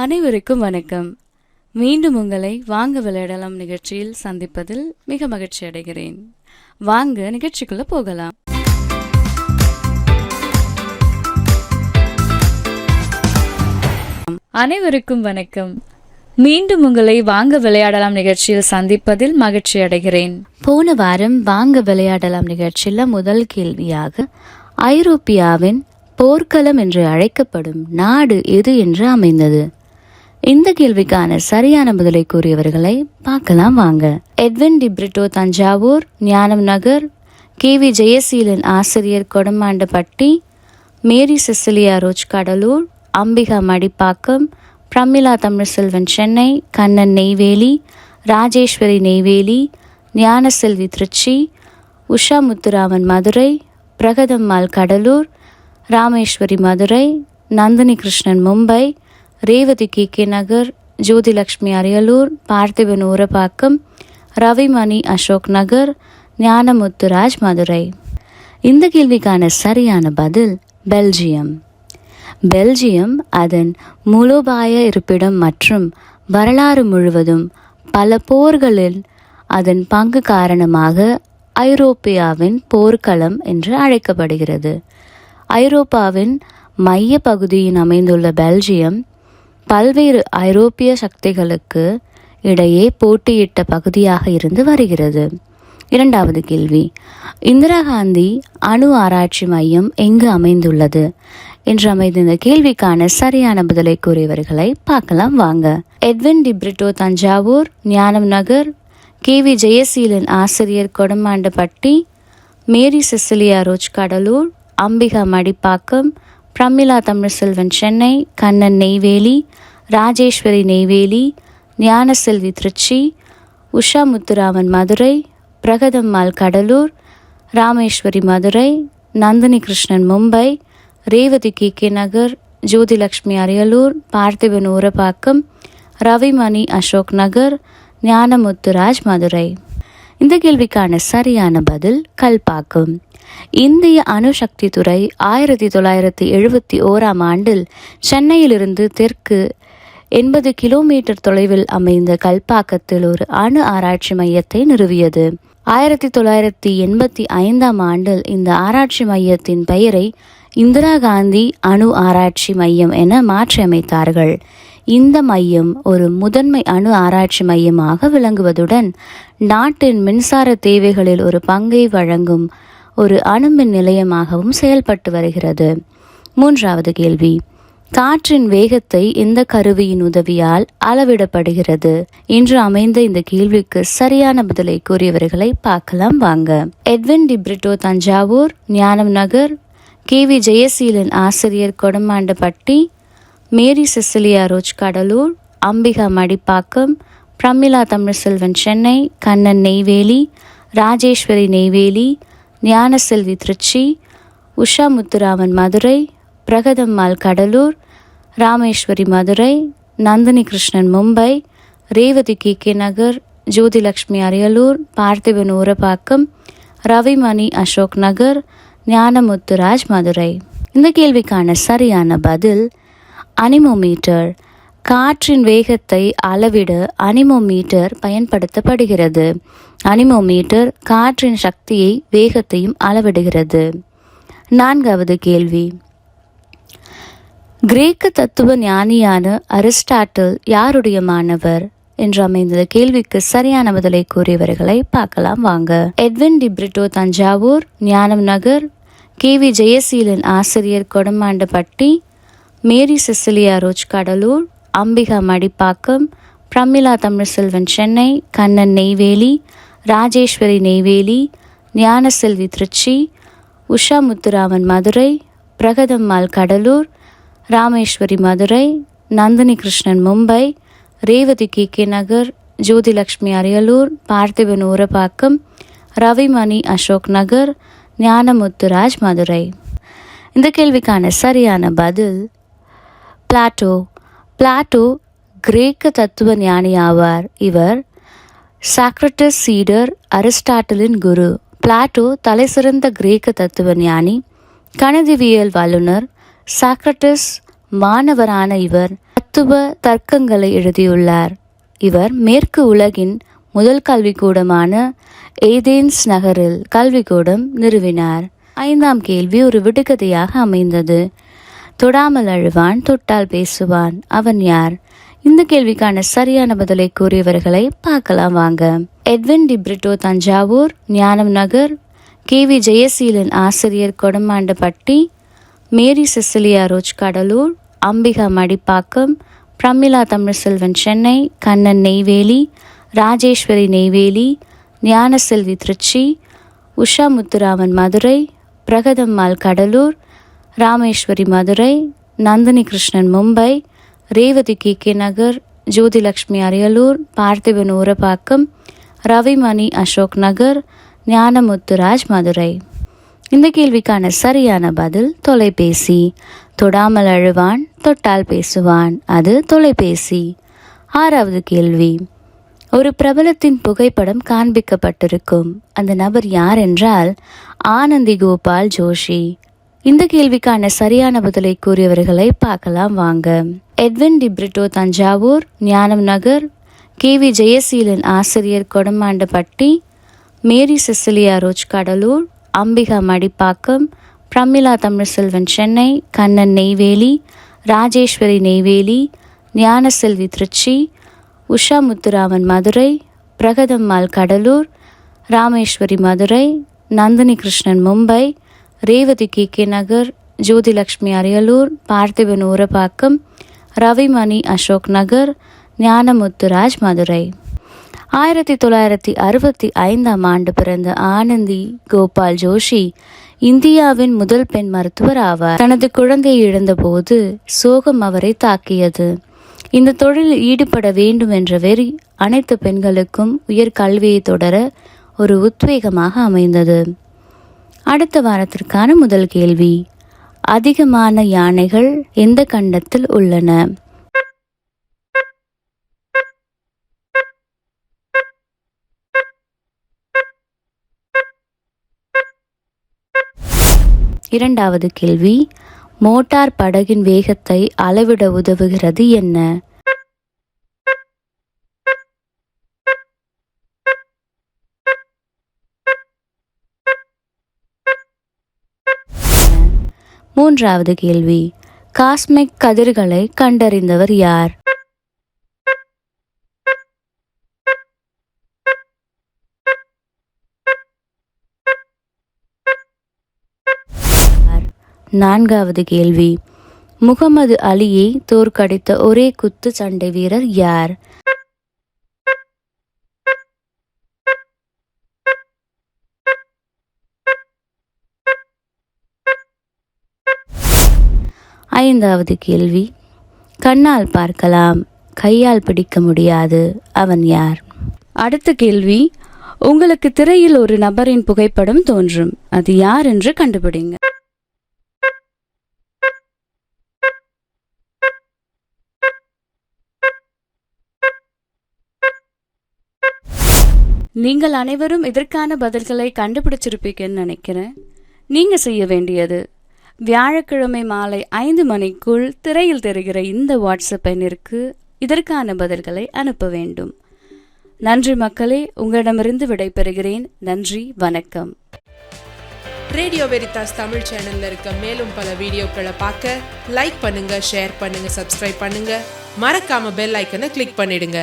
அனைவருக்கும் வணக்கம். மீண்டும் உங்களை வாங்க விளையாடலாம் நிகழ்ச்சியில் சந்திப்பதில் மிக மகிழ்ச்சி அடைகிறேன். வாங்க நிகழ்ச்சிக்குள்ள போகலாம். அனைவருக்கும் வணக்கம். மீண்டும் உங்களை வாங்க விளையாடலாம் நிகழ்ச்சியில் சந்திப்பதில் மகிழ்ச்சி அடைகிறேன். போன வாரம் வாங்க விளையாடலாம் நிகழ்ச்சியில் முதல் கேள்வியாக ஐரோப்பியாவின் போர்க்களம் என்று அழைக்கப்படும் நாடு எது என்று அமைந்தது. இந்த கேள்விக்கான சரியான பதிலை கூறியவர்களை பார்க்கலாம் வாங்க. எட்வின் டிப்ரிட்டோ தஞ்சாவூர் ஞானம் நகர் கே வி ஜெயசீலன் ஆசிரியர் Kodamandapatti Mary Cecilia Roj Cuddalore Ambika Madipakkam Pramila Tamilselvan Chennai Kannan Neyveli Rajeswari Neyveli Gnanaselvi Trichy Usha Muthuraman Madurai Pragathammal Cuddalore Rameswari Madurai Nandini Krishnan Mumbai Revathi K. K. Nagar Jothilakshmi Ariyalur Parthiban Urapakkam Ravimani Ashok Nagar Gnanamuthuraj Madurai. இந்த கேள்விக்கான சரியான பதில் Belgium. Belgium அதன் மூலோபாய இருப்பிடம் மற்றும் வரலாறு முழுவதும் பல போர்களில் அதன் பங்கு காரணமாக ஐரோப்பியாவின் போர்க்களம் என்று அழைக்கப்படுகிறது. ஐரோப்பாவின் மைய பகுதியில் அமைந்துள்ள பெல்ஜியம் பல்வேறு ஐரோப்பிய சக்திகளுக்கு இடையே போட்டியிட்ட பகுதியாக இருந்து வருகிறது. இரண்டாவது கேள்வி இந்திரா காந்தி அணு ஆராய்ச்சி மையம் எங்கு அமைந்துள்ளது? என்று அமைந்த இந்த கேள்விக்கான சரியான பதிலை கூறியவர்களை பார்க்கலாம் வாங்க. எட்வின் டிப்ரிட்டோ தஞ்சாவூர் ஞானம் நகர் கே வி ஜெயசீலன் ஆசிரியர் Kodamandapatti Mary Cecilia Roj Cuddalore Ambika Madipakkam Pramila Tamilselvan Chennai Kannan Neyveli Rajeswari Neyveli Gnanaselvi Trichy Usha Muthuraman Madurai Pragathammal Cuddalore Rameswari Madurai Nandini Krishnan Mumbai Revathi K K Nagar Jothilakshmi Ariyalur Parthiban Urapakkam Ravimani Ashok Nagar Gnanamuthuraj Madurai. இந்த கேள்விக்கான சரியான பதில் கல்பாக்கம். இந்திய அணுசக்தி துறை ஆயிரத்தி தொள்ளாயிரத்தி எழுபத்தி ஓராம் ஆண்டில் சென்னையிலிருந்து தெற்கு எண்பது கிலோமீட்டர் தொலைவில் அமைந்த கல்பாக்கத்தில் ஒரு அணு ஆராய்ச்சி மையத்தை நிறுவியது. ஆயிரத்தி தொள்ளாயிரத்தி எண்பத்தி ஐந்தாம் ஆண்டில் இந்த ஆராய்ச்சி மையத்தின் பெயரை இந்திரா காந்தி அணு ஆராய்ச்சி மையம் என மாற்றியமைத்தார்கள். இந்த மையம் ஒரு முதன்மை அணு ஆராய்ச்சி மையமாக விளங்குவதுடன் நாட்டின் மின்சார தேவைகளில் ஒரு பங்கை வழங்கும் ஒரு அணுமின் நிலையமாகவும் செயல்பட்டு வருகிறது. மூன்றாவது கேள்வி. காற்றின் வேகத்தை இந்த கருவியின் உதவியால் அளவிடப்படுகிறது. என்று அமைந்த இந்த கேள்விக்கு சரியான பதிலை கூறியவர்களை பார்க்கலாம் வாங்க. எட்வின் டிப்ரிட்டோ தஞ்சாவூர் ஞானம் நகர் கே வி ஜெயசீலன் ஆசிரியர் Kodamandapatti Mary Cecilia Roj Cuddalore Ambika Madipakkam Pramila Tamilselvan Chennai Kannan Neyveli Rajeswari Neyveli Gnanaselvi Trichy Usha Muthuraman Madurai Pragathammal Cuddalore Rameswari Madurai Nandini Krishnan Mumbai Revathi K. K. Nagar Jothilakshmi Ariyalur Parthiban Urapakkam Ravimani Ashok Nagar Gnanamuthuraj Madurai. இந்த கேள்விக்கான சரியான பதில் anemometer. காற்றின் வேகத்தை அளவிட anemometer பயன்படுத்தப்படுகிறது. Anemometer காற்றின் சக்தியை வேகத்தையும் அளவிடுகிறது. நான்காவது கேள்வி. கிரேக்க தத்துவ ஞானியான அரிஸ்டாட்டில் யாருடைய மாணவர்? என்று அமைந்த கேள்விக்கு சரியான பதிலை கூறியவர்களை பார்க்கலாம் வாங்க. எட்வின் டிப்ரிட்டோ தஞ்சாவூர் ஞானம் நகர் கே வி ஜெயசீலன் ஆசிரியர் Kodamandapatti Mary Cecilia Roj Cuddalore Ambika Madipakkam Pramila Tamilselvan Chennai Kannan Neyveli Rajeswari Neyveli Gnanaselvi Trichy Usha Muthuraman Madurai Pragathammal Cuddalore Rameswari Madurai Nandini Krishnan Mumbai Revathi K K Nagar Jothilakshmi Ariyalur Parthiban Urapakkam Ravimani Ashok Nagar Gnanamuthuraj Madurai. இந்த கேள்விக்கான சரியான பதில் Plato. Plato கிரேக்க தத்துவ ஞானி ஆவார். இவர் சாக்ரட்டஸ் சீடர் அரிஸ்டாட்டிலின் குரு. பிளாட்டோ தலைசிறந்த கிரேக்க தத்துவ ஞானி கணிதவியல் வல்லுனர் சாக்ரட்டஸ் மாணவரான இவர் தத்துவ தர்க்கங்களை எழுதியுள்ளார். இவர் மேற்கு உலகின் முதல் கல்விக்கூடமான ஏதேன்ஸ் நகரில் கல்விக்கூடம் நிறுவினார். ஐந்தாம் கேள்வி ஒரு விடுகதையாக அமைந்தது. தொடாமல் அழுவான் தொட்டால் பேசுவான். அவன் யார்? இந்த கேள்விக்கான சரியான பதிலை கூறியவர்களை பார்க்கலாம் வாங்க. எட்வின் டிப்ரிட்டோ தஞ்சாவூர் ஞானம் நகர் கே வி ஜெயசீலன் ஆசிரியர் Kodamandapatti Mary Cecilia Roj Cuddalore Ambika Madipakkam Pramila Tamilselvan Chennai Kannan Neyveli Rajeswari Neyveli Gnanaselvi Trichy Usha Muthuraman Madurai Pragathammal Cuddalore Rameswari Madurai Nandini Krishnan Mumbai Revathi K K Nagar Jothilakshmi Ariyalur Parthiban Urapakkam Ravimani Ashok Nagar Gnanamuthuraj Madurai. இந்த கேள்விக்கான சரியான பதில் தொலைபேசி. தொடாமல் அழுவான் தொட்டால் பேசுவான். அது தொலைபேசி. ஆறாவது கேள்வி. ஒரு பிரபலத்தின் புகைப்படம் காண்பிக்கப்பட்டிருக்கும். அந்த நபர் யார் என்றால் ஆனந்தி கோபால் ஜோஷி. இந்த கேள்விக்கான சரியான பதிலை கூறியவர்களை பார்க்கலாம் வாங்க. எட்வின் டிப்ரிட்டோ தஞ்சாவூர் ஞானம் நகர் கே வி ஜெயசீலன் ஆசிரியர் Kodamandapatti Mary Cecilia Roj Cuddalore Ambika Madipakkam Pramila Tamilselvan Chennai Kannan Neyveli Rajeswari Neyveli Gnanaselvi Trichy Usha Muthuraman Madurai Pragathammal Cuddalore Rameswari Madurai Nandini Krishnan Mumbai Revathi K K Nagar Jothilakshmi Ariyalur Parthiban Urapakkam Ravimani Ashok Nagar Gnanamuthuraj Madurai. ஆயிரத்தி தொள்ளாயிரத்தி அறுபத்தி ஐந்தாம் ஆண்டு பிறந்த ஆனந்தி கோபால் ஜோஷி இந்தியாவின் முதல் பெண் மருத்துவர் ஆவார். தனது குழந்தையை இழந்தபோது சோகம் அவரை தாக்கியது. இந்த தொழிலில் ஈடுபட வேண்டும் என்ற வெறி அனைத்து பெண்களுக்கும் உயர் கல்வியை தொடர ஒரு உத்வேகமாக அமைந்தது. அடுத்த வாரத்திற்கான முதல் கேள்வி. அதிகமான யானைகள் எந்த கண்டத்தில் உள்ளன? இரண்டாவது கேள்வி மோட்டார் படகின் வேகத்தை அளவிட உதவுகிறது என்ன? மூன்றாவது கேள்வி காஸ்மிக் கதிர்களை கண்டறிந்தவர் யார்? நான்காவது கேள்வி. முகமது அலியை தோற்கடித்த ஒரே குத்து சண்டை வீரர் யார்? ஐந்தாவது கேள்வி. கண்ணால் பார்க்கலாம். கையால் பிடிக்க முடியாது. அவன் யார்? அடுத்த கேள்வி. உங்களுக்கு திரையில் ஒரு நபரின் புகைப்படம் தோன்றும். அது யார் என்று கண்டுபிடிங்க. நீங்கள் அனைவரும் இதற்கான பதில்களை கண்டுபிடிச்சிருப்பீங்கன்னு நினைக்கிறேன். நீங்க செய்ய வேண்டியது வியாழக்கிழமை மாலை ஐந்து மணிக்குள் திரையில் தெரிகிற இந்த வாட்ஸ்அப் எண்ணிற்கு இதற்கான பதில்களை அனுப்ப வேண்டும். நன்றி மக்களே உங்களிடமிருந்து விடைபெறுகிறேன். நன்றி வணக்கம். ரேடியோ வெரிதாஸ் தமிழ் சேனல்ல இருக்க மேலும் பல வீடியோக்களை பார்க்க லைக் பண்ணுங்க ஷேர் பண்ணுங்க சப்ஸ்கிரைப் பண்ணுங்க. மறக்காம பெல் ஐக்கனை கிளிக் பண்ணிடுங்க.